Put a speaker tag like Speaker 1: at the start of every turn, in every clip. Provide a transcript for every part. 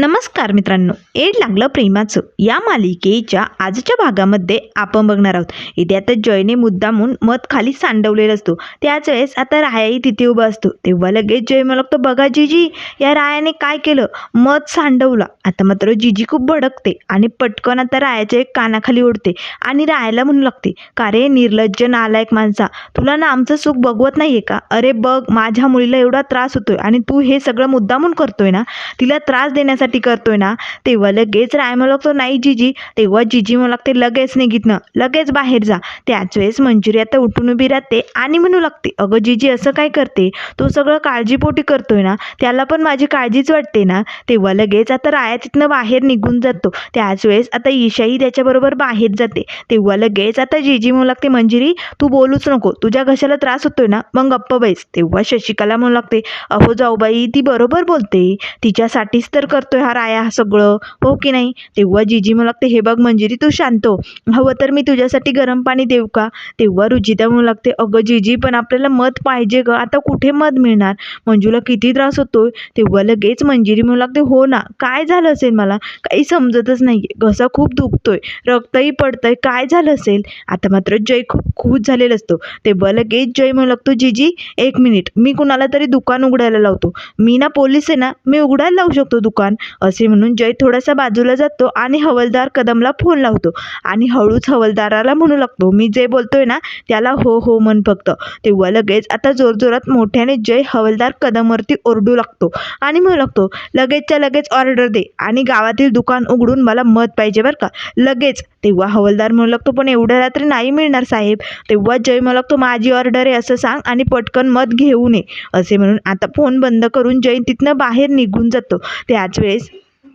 Speaker 1: नमस्कार मित्रांनो. एड लागलं प्रेमाचं. या मालिकेच्या आजच्या भागामध्ये आपण बघणार आहोत. इथे आता जयने मुद्दामून मत खाली सांडवलेला असतो. त्याच वेळेस आता रायाही तिथे उभा असतो. तेव्हा लगेच जय मला लागतो बघा जीजी या रायाने काय केलं? मत सांडवला. आता मात्र जीजी खूप भडकते आणि पटकन आता रायाच्या एक कानाखाली ओढते आणि रायाला म्हणू लागते का रे निर्लज्ज नालायक माणसा तुला ना आमचं सुख बघवत नाहीये का? अरे बघ माझ्या मुलीला एवढा त्रास होतोय आणि तू हे सगळं मुद्दामून करतोय ना? तिला त्रास देण्यासाठी करतोय ना तेव्हा लगेच राय मला लागतो नाही जिजी. तेव्हा जिजी मला लागते लगेच निघितनं लगेच बाहेर जा. त्याच वेळेस मंजुरी आता उठून उभी राहते आणि म्हणू लागते अगं जिजी असं काय करते? तो सगळं काळजीपोटी करतोय ना त्याला पण माझी काळजीच वाटते ना. तेव्हा लगेच आता राया तिथनं बाहेर निघून जातो. त्याच वेळेस आता ईशाही त्याच्याबरोबर बाहेर जाते. तेव्हा लगेच आता जीजी म्हणू लागते मंजिरी तू बोलूच नको. तुझ्या घशाला त्रास होतोय ना मग गप्प बैस. तेव्हा शशिकला म्हणू लागते अहो जाऊबाई ती बरोबर बोलते. तिच्यासाठीच तर करतो करतोय हा राया सगळं. हो की नाही? तेव्हा जीजी म्हणू लागते हे बघ मंजिरी तू शांत हो. हवं तर मी तुझ्यासाठी गरम पाणी देऊ का? तेव्हा रुचिता म्हणू लागते अगं जीजी पण आपल्याला मत पाहिजे ग. आता कुठे मध मिळणार? मंजूला किती त्रास होतोय? तेव्हा लगेच मंजिरी म्हणू लागते हो ना. काय झालं असेल मला? काही समजतच नाही घसा खूप दुखतोय. रक्तही पडतंय. काय झालं असेल? आता मात्र जय खूप खुश झालेला असतो. तेव्हा लगेच जय म्हणू लागतो जीजी एक मिनिट. मी कुणाला तरी दुकान उघडायला लावतो. मी ना पोलीस आहे ना? मी उघडायला लावू शकतो दुकान? असे म्हणून जय थोडासा बाजूला जातो आणि हवलदार कदमला फोन लावतो. आणि हळूच हवलदाराला म्हणू लागतो मी जे बोलतोय ना त्याला हो हो म्हण फक्त. तेव्हा लगेच आता जोरजोरात मोठ्याने जय हवलदार कदमवरती ओरडू लागतो आणि म्हणू लागतो लगेचच्या लगेच ऑर्डर दे आणि गावातील दुकान उघडून मला मत पाहिजे बरं का. लगेच तेव्हा हवलदार म्हणू लागतो पण एवढ्या रात्री नाही मिळणार साहेब. तेव्हा जय म्हणू लागतो माझी ऑर्डर आहे असं सांग आणि पटकन मत घेऊन ये. असे म्हणून आता फोन बंद करून जय तिथनं बाहेर निघून जातो. त्याच वेळेस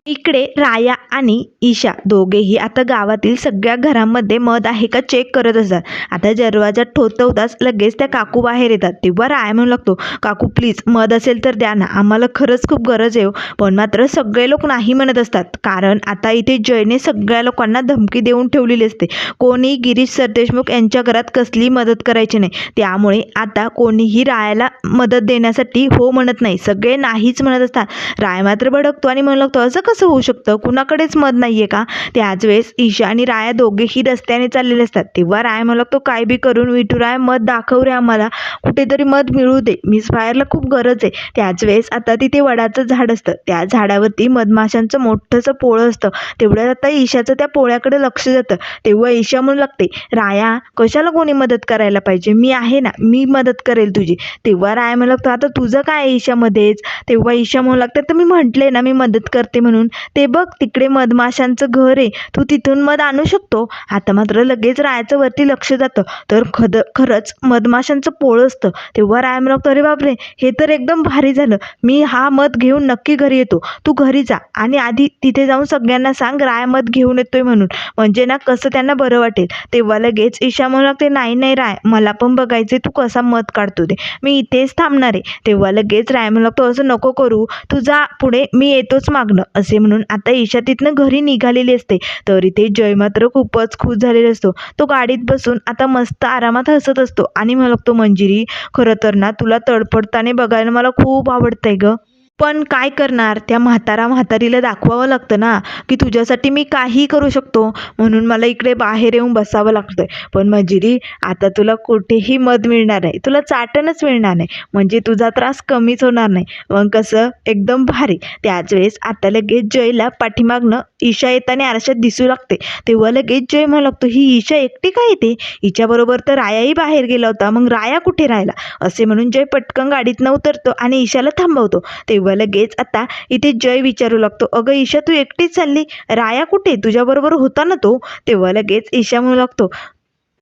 Speaker 1: इकडे राया आणि ईशा दोघेही आता गावातील सगळ्या घरांमध्ये मध आहे का चेक करत असतात. आता दरवाजा ठोतवताच लगेच त्या काकू बाहेर येतात. तेव्हा राया म्हणू लागतो काकू प्लीज मध असेल तर द्या ना. आम्हाला खरंच खूप गरज आहे हो." पण मात्र सगळे लोक नाही म्हणत असतात. कारण आता इथे जयने सगळ्या लोकांना धमकी देऊन ठेवलेली असते. कोणी गिरीश सरदेशमुख यांच्या घरात कसली मदत करायची नाही. त्यामुळे आता कोणीही रायाला मदत देण्यासाठी हो म्हणत नाही. सगळे नाहीच म्हणत असतात. राय मात्र भडकतो आणि म्हणू लागतो असं कसं होऊ शकतं? कुणाकडेच मत नाही आहे का त्याच वेळेस ईशा आणि राया दोघेही रस्त्याने चाललेले असतात. तेव्हा राय म्हणू लागतो काय बी करून विठुराय मत दाखव रे आम्हाला. कुठेतरी मत मिळू दे. मिस फायरला खूप गरज आहे. त्याच वेळेस आता तिथे वडाचं झाड असतं. त्या झाडावरती मधमाशांचं मोठंसं पोळं असतं. तेवढ्यात आता ईशाचं त्या पोळ्याकडे लक्ष जातं. तेव्हा ईशा म्हणू लागते राया कशाला कोणी मदत करायला पाहिजे? मी आहे ना. मी मदत करेल तुझी. तेव्हा राया म्हणू लागतो आता तुझं काय आहे ईशामध्येच? तेव्हा ईशा म्हणू लागते तर मी म्हटले ना मी मदत करते म्हणून. ते बघ तिकडे मधमाशांचं घर आहे. तू तिथून मध आणू शकतो. आता मात्र लगेच रायाचं वरती लक्ष जातं. तर खद खरंच मधमाशांचं पोळं असतं. तेव्हा राय म्हणतो अरे बापरे हे तर एकदम भारी झालं. मी हा मध घेऊन नक्की घरी येतो. तू घरी जा आणि आधी तिथे जाऊन सगळ्यांना सांग राय मध घेऊन येतोय म्हणून. म्हणजे ना कसं त्यांना बरं वाटेल. तेव्हा लगेच ईशा म्हणू लागते नाही नाही राय मला पण बघायचे तू कसा मध काढतो ते. मी इथेच थांबणार आहे. तेव्हा लगेच राय म्हणू लागतो असं नको करू. तू जा पुढे मी येतोच मागणं असे म्हणून आता ईशा तिथनं घरी निघालेली असते. तर इथे जय मात्र खूपच खुश झालेला असतो. तो गाडीत बसून आता मस्त आरामात हसत असतो. आणि म्हणू लागतो मंजिरी खरं तर ना तुला तडफडताने बघायला मला खूप आवडतंय गं. पण काय करणार? त्या म्हातारा म्हातारीला दाखवावं लागतं ना की तुझ्यासाठी मी काही करू शकतो. म्हणून मला इकडे बाहेर येऊन बसावं लागतं आहे पण मंजिरी आता तुला कुठेही मध मिळणार नाही. तुला चाटणच मिळणार नाही. म्हणजे तुझा त्रास कमीच होणार नाही. मग कसं? एकदम भारी. त्याच वेळेस आता लगेच जयला पाठीमागनं ईशा येताना आरशात दिसू लागते. तेव्हा लगेच जय म्हणू लागतो ही ईशा एकटी काय येते? हिच्याबरोबर तर रायाही बाहेर गेला होता. मग राया कुठे राहिला? असे म्हणून जय पटकन गाडीतनं उतरतो आणि ईशाला थांबवतो. तेव्हा लगेच. आता इथे जय विचारू लागतो. अगं ईशा तू एकटीच चालली? राया कुठे? तुझ्याबरोबर होता ना तो? तेव्हा लगेच ईशा म्हणू लागतो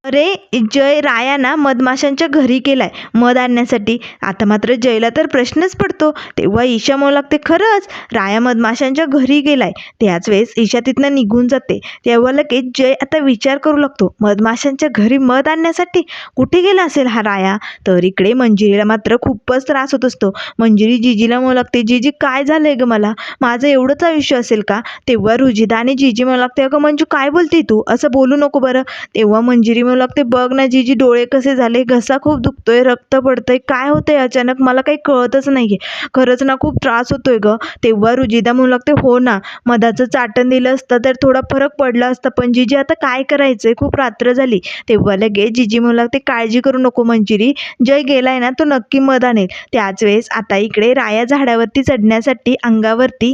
Speaker 1: अरे जय राया ना मधमाशांच्या घरी गेलाय मध आणण्यासाठी. आता मात्र जयला तर प्रश्नच पडतो. तेव्हा ईशा म्हणू लागते खरंच राया मधमाशांच्या घरी गेलाय. त्याच वेळेस ईशा तिथनं निघून जाते. तेव्हा लगेच जय आता विचार करू लागतो मधमाशांच्या घरी मध आणण्यासाठी कुठे गेला असेल हा राया? तर इकडे मंजिरीला मात्र खूपच त्रास होत असतो. मंजिरी जिजीला म्हणू लागते जिजी काय झालंय ग मला? माझं एवढंच आयुष्य असेल का? तेव्हा रुजिदा आणि जिजी म्हणू लागते अगं मंजू काय बोलते तू? असं बोलू नको बरं. तेव्हा मंजिरी म्हणू लागते बघ ना जीजी डोळे कसे झाले घसा खूप दुखतोय रक्त पडतंय काय होतंय अचानक मला काही कळतच नाही आहे खरंच ना खूप त्रास होतोय ग. तेव्हा रुजिदा म्हणू लागते हो ना मधाचं चाटण दिलं असतं तर थोडा फरक पडला असता पण जीजी आता काय करायचं आहे खूप रात्र झाली. तेव्हा लगेच जीजी म्हणू लागते काळजी करू नको मंजिरी. जय गेलाय ना तो नक्की मध आणेल त्याच वेळेस आता इकडे राया झाडावरती चढण्यासाठी अंगावरती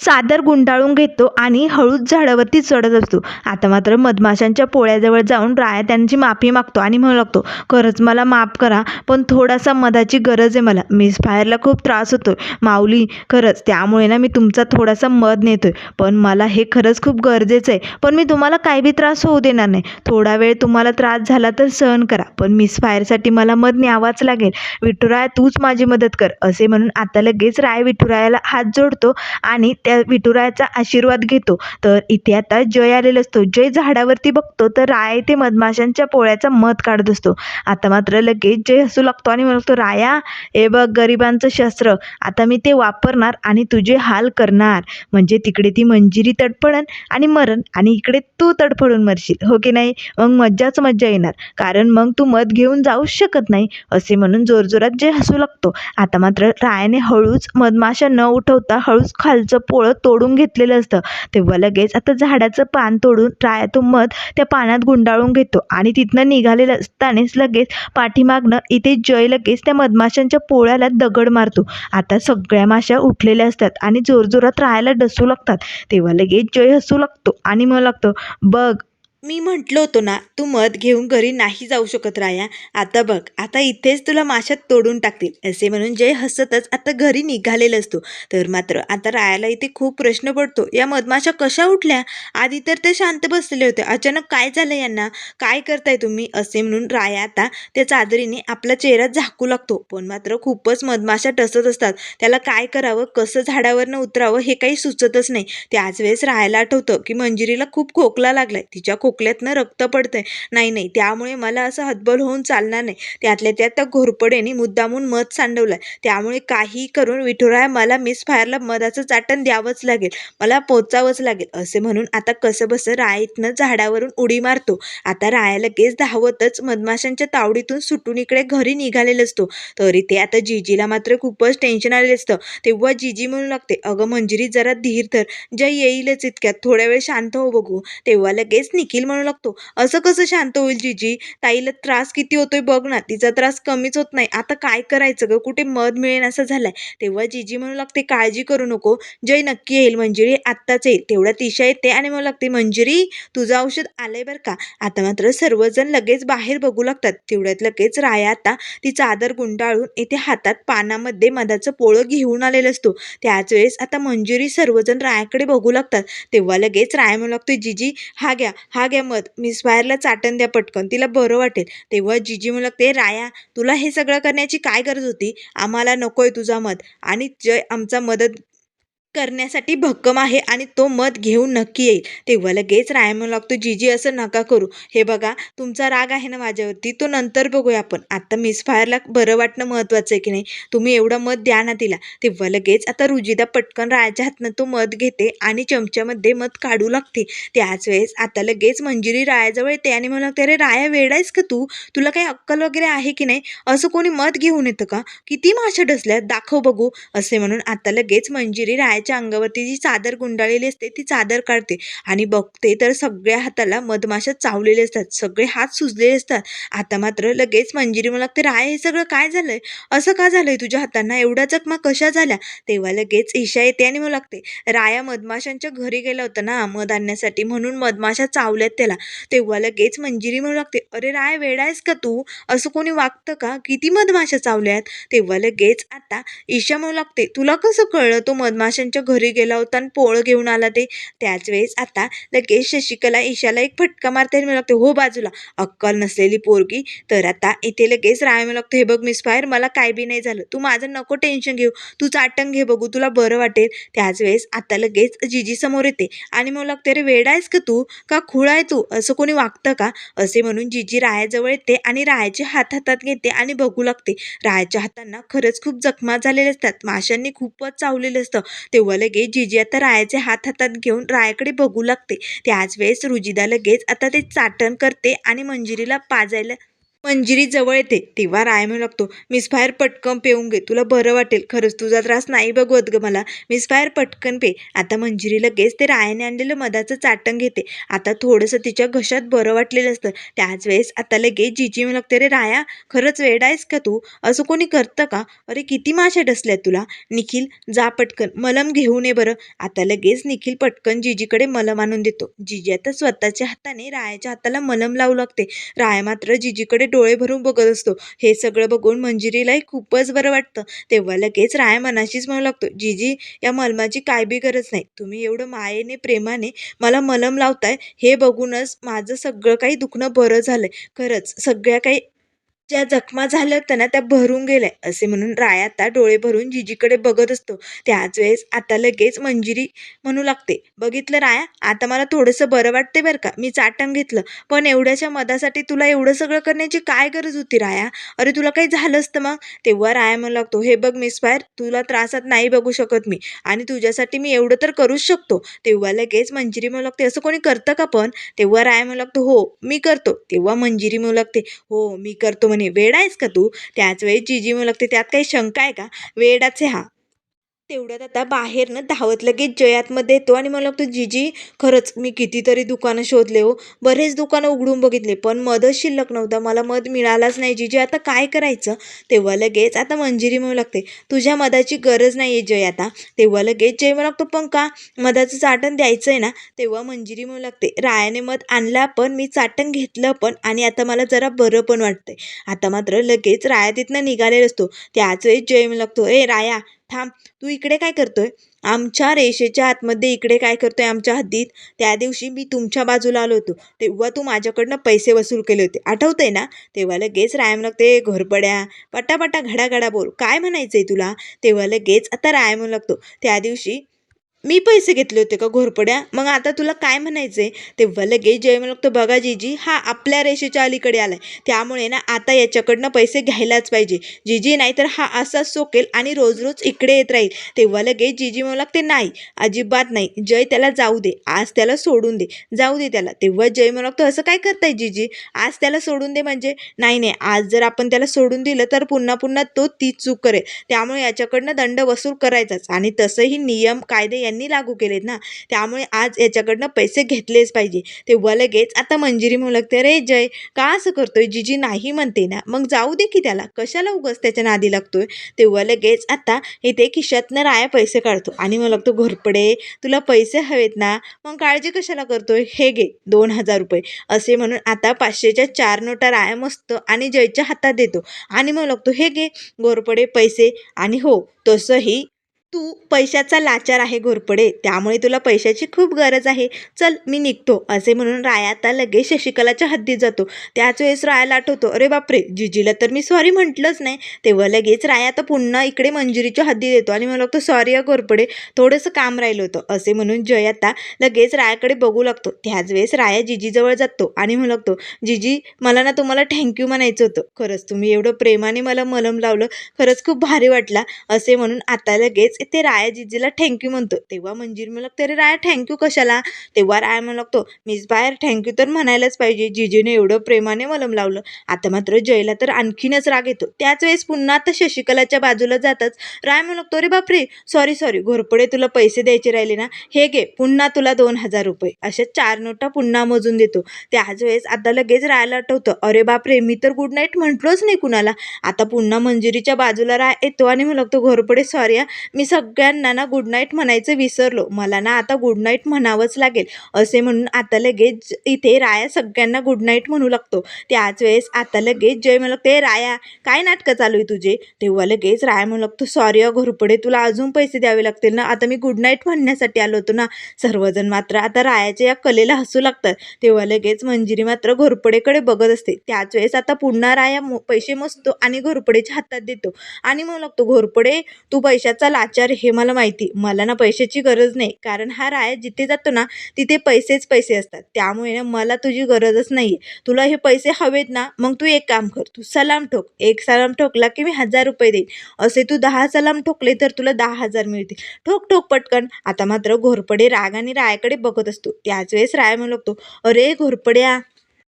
Speaker 1: चादर गुंडाळून घेतो आणि हळूच झाडावरती चढत असतो. आता मात्र मधमाशांच्या पोळ्याजवळ जाऊन राया त्यांची माफी मागतो आणि म्हणू लागतो खरंच मला माफ करा पण थोडासा मधाची गरज आहे मला. मिस फायरला खूप त्रास होतो माऊली खरंच त्यामुळे ना मी तुमचा थोडासा मध नेतोय. पण मला हे खरंच खूप गरजेचं आहे. पण मी तुम्हाला काही बी त्रास होऊ देणार नाही. थोडा वेळ तुम्हाला त्रास झाला तर सहन करा. पण मिस फायरसाठी मला मध न्यावाच लागेल. विठुराया तूच माझी मदत कर. असे म्हणून आता लगेच राय विठुरायाला हात जोडतो आणि त्या विठुरायाचा आशीर्वाद घेतो. तर इथे आता जय आलेला असतो. जय झाडावरती बघतो तर राय ते मधमाशांच्या पोळ्याचा मध काढत असतो. आता मात्र लगेच जय हसू लागतो आणि म्हणतो राया हे बघ गरिबांचं शस्त्र. आता मी ते वापरणार आणि तुझे हाल करणार. म्हणजे तिकडे ती मंजिरी तडफडन आणि मरण आणि इकडे तू तडफडून मरशील. हो की नाही? मग मज्जाच मज्जा येणार. कारण मग तू मध घेऊन जाऊच शकत नाही. असे म्हणून जोरजोरात जय हसू लागतो. आता मात्र रायाने हळूच मधमाशा न उठवता हळूच खालचं पोळं तोडून घेतलेलं असतं. तेव्हा लगेच आता झाडाचं पान तोडून राया तो मध त्या पानात गुंडाळून घेतो. आणि तिथनं निघालेलं असतानाच लगेच पाठीमागनं इथे जय लगेच त्या मधमाशांच्या पोळ्याला दगड मारतो. आता सगळ्या माश्या उठलेल्या असतात आणि जोरजोरात राहायला डसू लागतात. तेव्हा लगेच जय हसू लागतो आणि मग लागतो बघ मी म्हटलं होतं ना तू मध घेऊन घरी नाही जाऊ शकत राया. आता बघ आता इथेच तुला माशात तोडून टाकतील. असे म्हणून जय हसतच आता घरी निघालेला असतो. तर मात्र आता रायाला इथे खूप प्रश्न पडतो. या मधमाशा कशा उठल्या? आधी तर ते शांत बसलेले होते. अचानक काय झालं यांना? काय करताय तुम्ही? असे म्हणून राया आता त्या चादरीने आपला चेहरा झाकू लागतो. पण मात्र खूपच मधमाशा टसत असतात. त्याला काय करावं? कसं झाडावरनं उतरावं? हे काही सुचतच नाही. त्याच वेळेस राहायला आठवतं की मंजिरीला खूप खोकला लागलाय. तिच्या खोक खोकल्यातनं रक्त पडतंय. नाही नाही त्यामुळे मला असं हतबल होऊन चालणार नाही. त्यातल्या त्यात त्या घोरपडेने मुद्दामून मध सांडवलं त्यामुळे काही करून विठुराया मला मिस फायरला मधाचं चाटण द्यावंच लागेल. मला पोचावंच लागेल. असे म्हणून आता कसं बसं रायतनं झाडावरून उडी मारतो. आता राया लगेच धावतच मधमाशांच्या तावडीतून सुटून इकडे घरी निघालेला असतो. तरी ते आता जिजीला मात्र खूपच टेन्शन आलेलं असतं. तेव्हा जीजी म्हणू लागते अगं मंजिरी जरा धीर तर जय येईलच इतक्यात. थोड्या वेळ शांत हो बघू. तेव्हा लगेच निखिल म्हणू लागतो. असं कसं शांत होईल जिजी? ताईला त्रास किती होतोय बघ ना तिचा त्रास कमीच होत नाही. आता काय करायचं ग? कुठे मध मिळेन असं झालंय. तेव्हा जिजी म्हणू लागते काळजी करू नको. जय नक्की येईल मंजिरी आत्ताच येईल. तेवढ्यात ईशा येते आणि म्हणू लागते मंजिरी तुझं औषध आलंय बरं का? आता मात्र सर्वजण लगेच बाहेर बघू लागतात. तेवढ्यात लगेच राया आता ती चादर गुंडाळून येथे हातात पानामध्ये मधाचं पोळं घेऊन आलेलं असतो. त्याच वेळेस आता मंजुरी सर्वजण रायाकडे बघू लागतात. तेव्हा लगेच राया म्हणू लागतो जिजी हा घ्या हा घ्या. मध. मिस बाहेरला चाटण द्या पटकन. तिला बरं वाटेल. तेव्हा जिजी म्हणू लागते राया तुला हे सगळं करण्याची काय गरज होती? आम्हाला नकोय तुझा मत आणि जय आमचा मदत करण्यासाठी भक्कम आहे आणि तो मत घेऊन नक्की येईल. तेव्हा लगेच राय म्हणू लागतो जीजी असं नका करू. हे बघा तुमचा राग आहे ना माझ्यावरती तो नंतर बघूया आपण. आता मिस फायरला बरं वाटणं महत्त्वाचं आहे की नाही? तुम्ही एवढं मत द्या ना तिला. तेव्हा लगेच आता रुजिदा पटकन रायाच्या हातनं तो मध घेते आणि चमच्यामध्ये मध काढू लागते. त्याच वेळेस आता लगेच मंजिरी रायाजवळ येते आणि म्हणू लागते अरे राया वेडायस का तू? तुला काही अक्कल वगैरे आहे की नाही? असं कोणी मत घेऊन येतं का? किती माशा डसल्यात दाखव बघू. असे म्हणून आता लगेच मंजिरी रायाच्या अंगावरती जी चादर गुंडाळलेली असते ती चादर काढते. आणि बघते तर सगळ्या हाताला मधमाशा चावलेले असतात. सगळे हात सुजलेले असतात. आता मात्र लगेच मंजिरी मला लागते राय हे सगळं काय झालंय? असं का झालंय तुझ्या हातांना? एवढ्या चकमा कशा झाल्या तेव्हा लगेच ईशा येते आणि मला लागते राया मधमाशांच्या घरी गेला होता ना मध आणण्यासाठी म्हणून मधमाशा चावल्यात त्याला. तेव्हा लगेच मंजिरी म्हणू लागते अरे राय वेडायस का तू? असं कोणी वागतं का? किती मधमाशा चावल्यात? तेव्हा लगेच आता ईशा म्हणू लागते तुला कसं कळलं? तो मधमाशांच्या घरी गेला होता आणि पोळं घेऊन आला ते. त्याच वेळेस आता लगेच शशिकला ईशाला एक फटका मारता येईल मला लागते. हो बाजूला अक्कल नसलेली पोरगी. तर आता इथे लगेच राय मला लागतं. हे बघ मिस फायर मला काय बी नाही झालं. तू माझं नको टेन्शन घेऊ. तू चाटण घे बघू तुला बरं वाटेल. त्याच वेळेस आता लगेच जिजी समोर येते. आणि मग लागते अरे वेडा आहेस का तू? का खुळा आहे तू? असं कोणी वागतं का? असे म्हणून जिजी रायाजवळ येते आणि रायाचे हात हातात घेते आणि बघू लागते. रायाच्या हातांना खरंच खूप जखमा झालेल्या असतात. माशांनी खूपच चावलेलं असतं. तेव्हा लगेच जिजी आता रायाचे हात हातात घेऊन रायाकडे बघू लागते. त्याच वेळेस रुजिदा लगेच आता ते चाटण करते आणि मंजिरीला पाजायला मंजिरी जवळ येते. तेव्हा राय म्हणू लागतो मिस फायर पटकन पेऊन घे तुला बरं वाटेल. खरंच तुझा त्रास नाही बघवत ग मला. मिस फायर पटकन पे. आता मंजिरी लगेच ते रायाने आणलेलं मधाचं चाटण घेते. आता थोडंसं तिच्या घशात बरं वाटलेलं असतं. त्याच वेळेस आता लगेच जिजी म्हणू लागते रे राया खरंच वेड आहेस का तू? असं कोणी करतं का? अरे किती माशा डसल्या तुला. निखिल जा पटकन. मलम घेऊन ये बरं. आता लगेच निखिल पटकन जिजीकडे मलम आणून देतो. जिजी आता स्वतःच्या हाताने रायाच्या हाताला मलम लावू लागते. राया मात्र जिजीकडे डोळे भरून बघत असतो. हे सगळं बघून मंजिरीलाही खूपच बरं वाटतं. तेव्हा लगेच राया मनाशीच म्हणू लागतो जीजी या मलमाची काय बी गरज नाही. तुम्ही एवढं मायेने प्रेमाने मला मलम लावताय. हे बघूनच माझं सगळं काही दुखणं बरं झालंय. खरंच सगळ्या काही ज्या जखमा झाल्या होत्या ना त्या भरून गेल्या. असे म्हणून राया आता डोळे भरून जिजीकडे बघत असतो. त्याच वेळेस आता लगेच मंजिरी म्हणू लागते. बघितलं राया? आता मला थोडंसं बरं वाटते बरं का? मी चाटण घेतलं. पण एवढ्याच्या मधासाठी तुला एवढं सगळं करण्याची काय गरज होती राया? अरे तुला काही झालं असतं मग? तेव्हा राया म्हणू लागतो हे बघ मिस फायर तुला त्रासात नाही बघू शकत मी. आणि तुझ्यासाठी मी एवढं तर करूच शकतो. तेव्हा लगेच मंजिरी म्हणू लागते असं कोणी करतं का पण? तेव्हा राया म्हणू लागतो हो मी करतो. तेव्हा मंजिरी म्हणू लागते हो मी करतो. म्हणे वेड आहेस का तू? त्याच वेळी जीजी म्हणू लागते त्यात काही शंका आहे का? वेडाच आहे हा. तेवढ्यात आता बाहेरनं धावत लगेच जयातमध्ये येतो. आणि मला लागतो जिजी खरंच मी कितीतरी दुकानं शोधले हो. बरेच दुकानं उघडून बघितले पण मधच शिल्लक नव्हता. मला मध मिळालाच नाही जिजी. आता काय करायचं? तेव्हा लगेच आता मंजिरी म्हणू लागते. तुझ्या मधाची गरज नाही आहे जय आता. तेव्हा लगेच जय म्हणू लागतो पण का? मधाचं चाटण द्यायचं आहे ना? तेव्हा मंजिरी म्हणू लागते रायाने मध आणला पण मी चाटण घेतलं पण आणि आता मला जरा बरं पण वाटतंय. आता मात्र लगेच राया तिथनं निघालेला असतो. त्याच वेळेस जय म्हणू लागतो ए राया थांब तू इकडे काय करतोय? आमच्या रेषेच्या आतमध्ये इकडे काय करतोय आमच्या हद्दीत? त्या दिवशी मी तुमच्या बाजूला आलो होतो. तेव्हा तू माझ्याकडनं पैसे वसूल केले होते. आठवतंय ना? तेव्हा लगेच रायम लागते घोरपड्या पटापटा घडा घडा बोल. काय म्हणायचंय तुला? तेव्हा लगेच आता राय म्हणू लागतो. त्या दिवशी मी पैसे घेतले होते का घोरपड्या? मग आता तुला काय म्हणायचं आहे तेव्हा लगेच जय म्हणू लागतो बघा जीजी हा आपल्या रेषेच्या अलीकडे आला आहे त्यामुळे ना आता याच्याकडनं पैसे घ्यायलाच पाहिजे. जीजी नाहीतर हा असाच सोकेल आणि रोज रोज इकडे येत राहील. तेव्हा लगेच जीजी म्हणू लागते नाही अजिबात नाही. जय त्याला जाऊ दे. आज त्याला सोडून दे. जाऊ दे त्याला. तेव्हा जय म्हणू लागतो असं काय करताय जीजी? आज त्याला सोडून दे म्हणजे? नाही नाही. आज जर आपण त्याला सोडून दिलं तर पुन्हा पुन्हा तो तीच चूक करेल. त्यामुळे याच्याकडनं दंड वसूल करायचाच आणि तसंही नियम कायदे यांनी त्यांनी लागू केलेत ना त्यामुळे आज याच्याकडनं पैसे घेतलेच पाहिजे. तेव्हा लगेच आता मंजिरी म्हणू लागते रे जय का असं करतोय? जीजी नाही म्हणते ना. मग जाऊ दे की त्याला कशाला उगाच त्याच्या नादी लागतोय? तेव्हा लगेच आता इथे खिशातनं राया पैसे काढतो आणि मग लागतो घोरपडे तुला पैसे हवेत ना मग काळजी कशाला करतोय? हे घे दोन हजार रुपये. असे म्हणून आता पाचशेच्या चार नोटा राया मस्त आणि जयच्या हातात देतो. आणि मग लागतो हे घे घोरपडे पैसे. आणि हो तसंही तू पैशाचा लाचार आहे घोरपडे त्यामुळे तुला पैशाची खूप गरज आहे. चल मी निघतो असे म्हणून राया आता लगेच शशिकलाच्या हद्दीत जातो. त्याच वेळेस रायाला आठवतो अरे बापरे जिजीला तर मी सॉरी म्हटलंच नाही. तेव्हा लगेच राया आता पुन्हा इकडे मंजुरीच्या हद्दीत येतो आणि मला लागतो सॉरी घोरपडे थोडंसं काम राहिलं होतं. असे म्हणून जय आता लगेच रायाकडे बघू लागतो. त्याच वेळेस राया जिजीजवळ जातो आणि म्हणू लागतो जिजी मला ना तुम्हाला थँक्यू म्हणायचं होतं. खरंच तुम्ही एवढं प्रेमाने मला मलम लावलं खरंच खूप भारी वाटला. असे म्हणून आता लगेच म्हणजे ते राया जिजीला थँक्यू म्हणतो. तेव्हा मंजिरी म्हणू लागते अरे राया थँक्यू कशाला? तेव्हा राया म्हणू लागतो मिस बाहेर थँक्यू तर म्हणायलाच पाहिजे. जिजीने एवढं प्रेमाने मलम लावलं. आता मात्र जयला तर आणखीनच राग येतो. त्याच वेळेस पुन्हा आता शशिकलाच्या बाजूला जातच राय म्हणू लागतो अरे बापरे! सॉरी सॉरी घोरपडे तुला पैसे द्यायचे राहिले ना? हे घे पुन्हा तुला दोन हजार रुपये. अशा चार नोटा पुन्हा मोजून देतो. त्याच वेळेस आता लगेच राहायला आठवतं अरे बापरे! मी तर गुड नाईट म्हटलोच नाही कुणाला. आता पुन्हा मंजुरीच्या बाजूला राय येतो आणि म्हणू लागतो घोरपडे सॉरी मी सगळ्यांना ना गुड नाईट म्हणायचं विसरलो. मला ना आता गुड नाईट म्हणावंच लागेल. असे म्हणून आता लगेच इथे राया सगळ्यांना गुड नाईट म्हणू लागतो. त्याच वेळेस आता लगेच जय म्हणू लागते राया काय नाटकं चालू आहे तुझे? तेव्हा लगेच राया म्हणू लागतो सॉरी अ घोरपडे तुला अजून पैसे द्यावे लागतील ना? आता मी गुड नाईट म्हणण्यासाठी आलो होतो ना. सर्वजण मात्र आता रायाच्या या कलेला हसू लागतात. तेव्हा लगेच मंजिरी मात्र घोरपडेकडे बघत असते. त्याच वेळेस आता पुन्हा राया मो- पैसे मोजतो आणि घोरपडेच्या हातात देतो. आणि मग लागतो घोरपडे तू पैशाचा लाचार विचार हे मला माहिती मला ना पैशाची गरज नाही. कारण हा राया जिथे जातो ना तिथे पैसेच पैसे असतात. त्यामुळे ना मला तुझी गरजच नाही आहे तुला हे पैसे हवेत ना मग तू एक काम कर तू सलाम ठोक. एक सलाम ठोकला की मी हजार रुपये देईन. असे तू दहा सलाम ठोकले तर तुला दहा हजार मिळतील. ठोक ठोक पटकन. आता मात्र घोरपडे रागाने रायाकडे बघत असतो. त्याच वेळेस राया म्हणू लागतो अरे घोरपड्या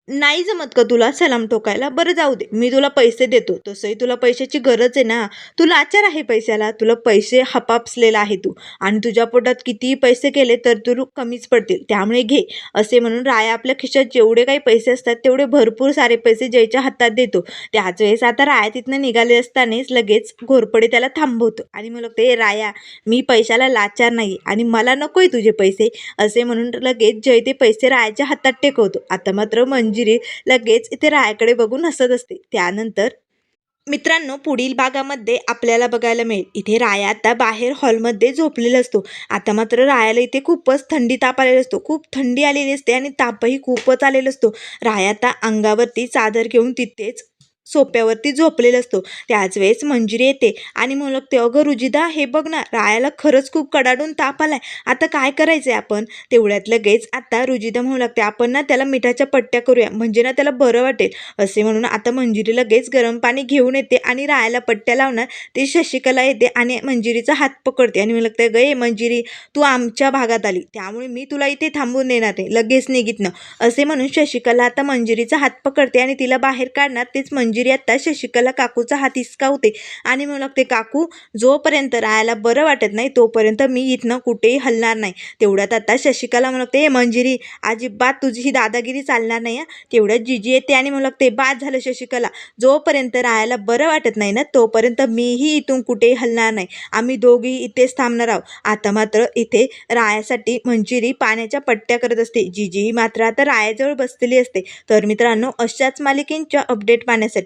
Speaker 1: नाही जमत का तुला सलाम ठोकायला? बरं जाऊ दे. मी तुला पैसे देतो. तसंही तुला पैशाची गरज आहे ना. तू लाचार आहे पैशाला. तुला पैसे हपापसलेला आहे तू. आणि तुझ्या पोटात कितीही पैसे केले तर तू कमीच पडतील. त्यामुळे घे. असे म्हणून राया आपल्या खिशात जेवढे काही पैसे असतात तेवढे भरपूर सारे पैसे जयच्या हातात देतो. त्याच वेळेस आता राया तिथनं निघाले असतानाच लगेच घोरपडे त्याला थांबवतो. आणि मग ते राया मी पैशाला लाचार नाही आणि मला नकोय तुझे पैसे. असे म्हणून लगेच जय ते पैसे रायाच्या हातात टेकवतो. आता मात्र म्हणजे मंजिरी लगेच इथे रायाकडे बघून हसत असते. त्यानंतर मित्रांनो पुढील भागामध्ये आपल्याला बघायला मिळेल. इथे राया आता बाहेर हॉलमध्ये झोपलेला असतो. आता मात्र रायाला इथे खूपच थंडी ताप आलेला असतो. खूप थंडी आलेली असते आणि तापही खूपच आलेला असतो. राया आता अंगावरती चादर घेऊन तिथेच सोप्यावरती झोपलेला असतो. त्याच वेळेस मंजिरी येते. आणि मग लागते अगं रुजिदा हे बघ ना रायाला खरंच खूप कडाडून ताप आलाय. आता काय करायचं आहे आपण? तेवढ्यात लगेच आता रुजिदा म्हणू लागते आपण ना त्याला मिठाच्या पट्ट्या करूया. म्हणजे ना त्याला बरं वाटेल. असे म्हणून आता मंजिरी लगेच गरम पाणी घेऊन येते आणि रायाला पट्ट्या लावणार. ते शशिकला येते आणि मंजिरीचा हात पकडते आणि मला लागतं गे मंजिरी तू आमच्या भागात आली. त्यामुळे मी तुला इथे थांबून देणार आहे लगेच निघितनं. असे म्हणून शशिकला आता मंजिरीचा हात पकडते आणि तिला बाहेर काढणार. तेच मंजिरी मंजिरी आत्ता शशिकला काकूचा हात हिसकावते. आणि मग लागते काकू जोपर्यंत रायाला बरं वाटत नाही तोपर्यंत मी इथनं कुठेही हलणार नाही. तेवढ्यात आता शशिकला म्हणू लागते हे मंजिरी अजिबात तुझी ही दादागिरी चालणार नाही तेवढ्यात जिजी येते आणि म्हणू लागते बाद झालं शशिकला. जोपर्यंत रायाला बरं वाटत नाही ना तोपर्यंत मीही इथून कुठेही हलणार नाही. आम्ही दोघेही इथेच थांबणार आहोत. आता मात्र इथे रायासाठी मंजिरी पाण्याच्या पट्ट्या करत असते. जिजीही मात्र आता रायाजवळ बसलेली असते. तर मित्रांनो अशाच मालिकेंच्या अपडेट पाहण्यासाठी